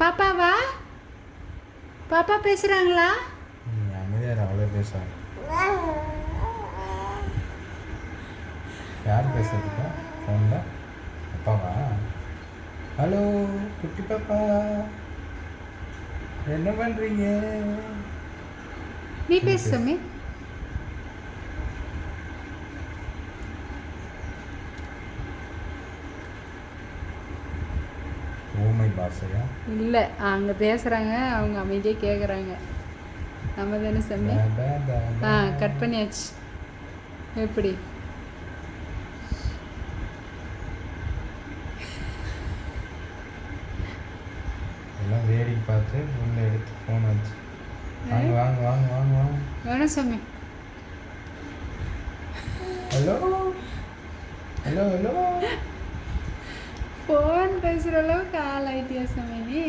பாப்பாவா பாப்பா பேசுகிறாங்களா ம், அமைதியா அவ்வளோ பேசுவாங்க யார் பேசுறதுப்பா? ஃபோனில் அப்பாவா? ஹலோ குட்டி பாப்பா. என்ன பண்ணுறீங்க நீ பேசு ஊமை பாஷையா? இல்லை அங்கே பேசுகிறாங்க அவங்க அமைதியாக கேட்குறாங்க நம்ம தானே சாமி? பே, பே, பே, பே. ஆ கட் பண்ணியாச்சு. எப்படி? எல்லாம் வேடிக்கை பார்த்து உள்ள எடுத்து ஃபோன் வச்சு வாங்க வாங்க வாங்க வாங்க வாங்க. வேணும் சாமி. ஹலோ ஹலோ ஹலோ ஃபோன் பேசுகிற அளவுக்கு ஆள் ஆயிட்டியா சாமி நீ